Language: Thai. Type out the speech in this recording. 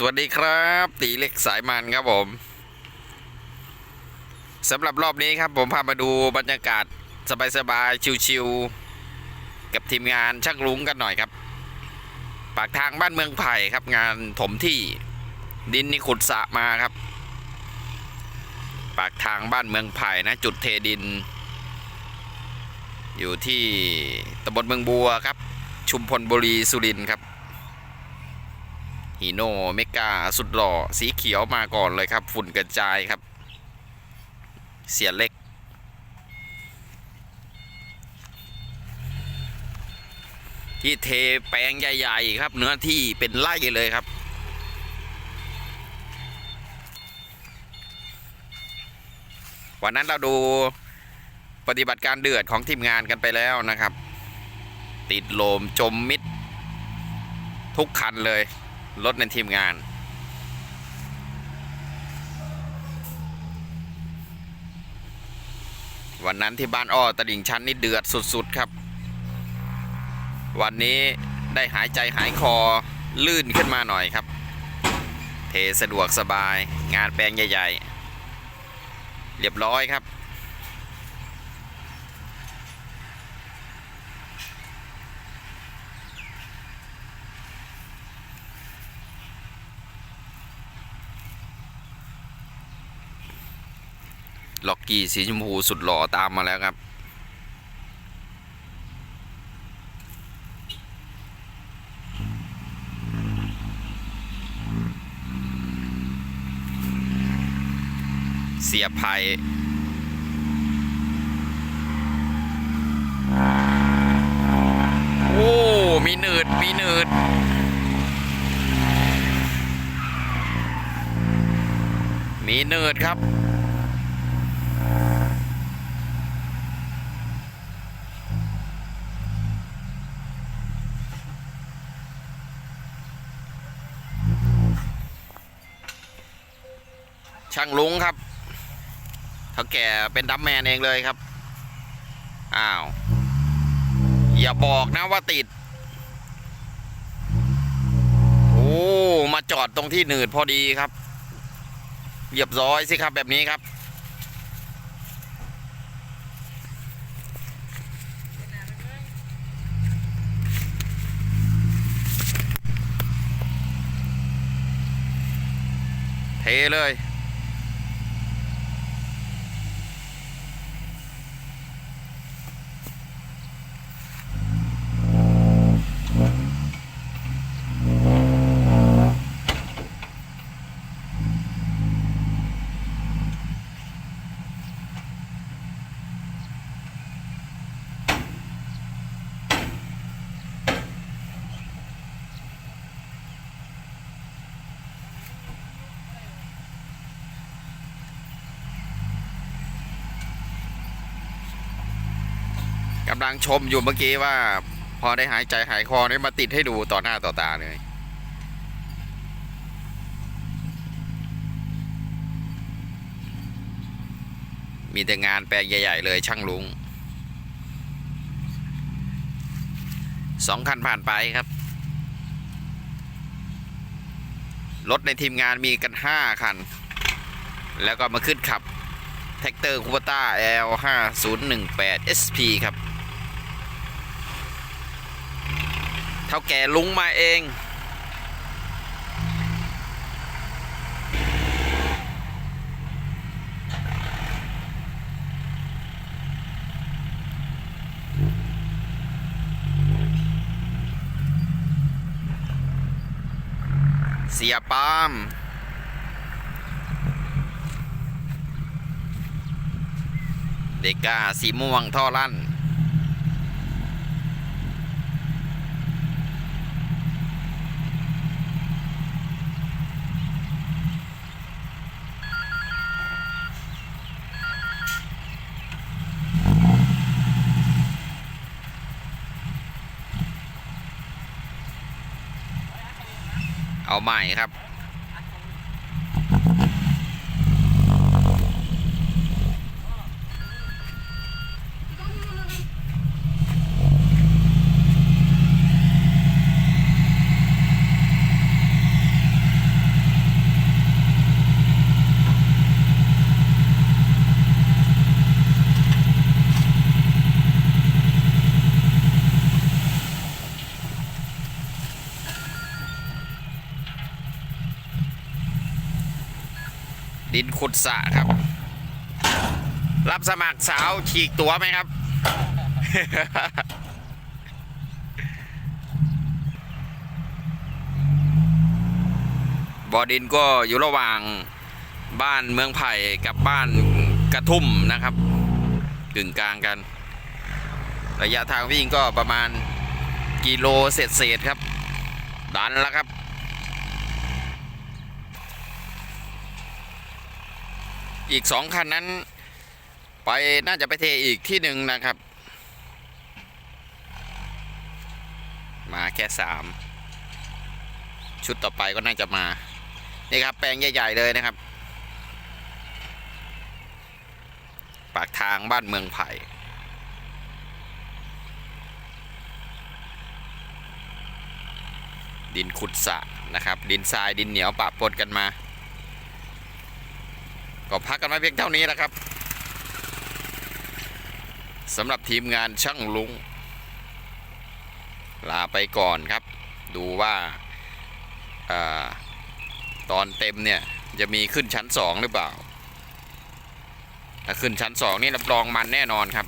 สวัสดีครับ ตีเล็กสายมันครับผมสำหรับรอบนี้ครับผมพามาดูบรรยากาศสบายๆชิวๆกับทีมงานช่างลุงกันหน่อยครับ ปากทางบ้านเมืองไผ่ครับงานถมที่ดินนี่ขุดสะมาครับ ปากทางบ้านเมืองไผ่นะ จุดเทดิน อยู่ที่ตำบลเมืองบัวครับ ชุมพลบุรีสุรินครับ ฮีโน่เมกาสุดหล่อ สีเขียวมาก่อนเลยครับ ฝุ่นกระจายครับ เสียเล็ก ที่เทแปลงใหญ่ๆครับ เนื้อที่เป็นไร่เลยครับวันนั้นเราดูปฏิบัติการเดือดของทีมงานกันไปแล้วนะครับ ติดโลมจมมิด ทุกคันเลย รถในทีมงาน วันนั้นที่บ้านอ้อตลิ่งชันนี่เดือดสุดๆครับ วันนี้ได้หายใจหายคอลื่นขึ้นมาหน่อยครับ เทสะดวกสบายงานแปลงใหญ่ ๆ เรียบร้อยครับ ล็อกกี้สีชมพูสุดหล่อตามมาแล้วครับ เสียภัยโอ้ มีหนืด มีหนืดมีหนืดครับ ช่างลุงครับเขาแก่เป็นดัมแมนเองเลยครับ อ้าว อย่าบอกนะว่าติด โอ้ มาจอดตรงที่หนืดพอดีครับ เหยียบร้อยสิครับแบบนี้ครับเทเลย กำลังชมอยู่เมื่อกี้ว่า พอได้หายใจหายคอนี่มาติดให้ดูต่อหน้าต่อตาเลยมีแต่งานแปลงใหญ่ ๆ เลยช่างลุงสองคันผ่านไปครับ รถในทีมงานมีกันห้าคัน แล้วก็มาขึ้นขับ แท็กเตอร์คูปต้า L 5 0 1 8 SP ครับ เท่าแก่ลุงมาเอง เสียปาล์มเด็กกาสีม่วงท่อลั่น เอาใหม่ครับ ดินขุดสะครับ รับสมัครสาวฉีกตัวไหมครับ บ่อดินก็อยู่ระหว่างบ้านเมืองไผ่กับบ้านกระทุ่มนะครับกึ่งกลางกัน ระยะทางวิ่งก็ประมาณกิโลเศษๆครับ ดันแล้วครับ อีกสองคันนั้น ไปน่าจะไปเทอีกที่หนึ่งนะครับ มาแค่สามชุดต่อไปก็น่าจะมา นี่ครับ แปลงใหญ่ๆเลยนะครับ ปากทางบ้านเมืองไผ่ดินขุดสะนะครับ ดินทรายดินเหนียวปะปนกันมา ก็พักกันมาเพียงเท่านี้นะครับสำหรับทีมงานช่างลุง ลาไปก่อนครับ ดูว่าอาตอนเต็มเนี่ยจะมีขึ้นชั้นสองหรือเปล่า ถ้าขึ้นชั้นสองนี่รับรองมันแน่นอนครับ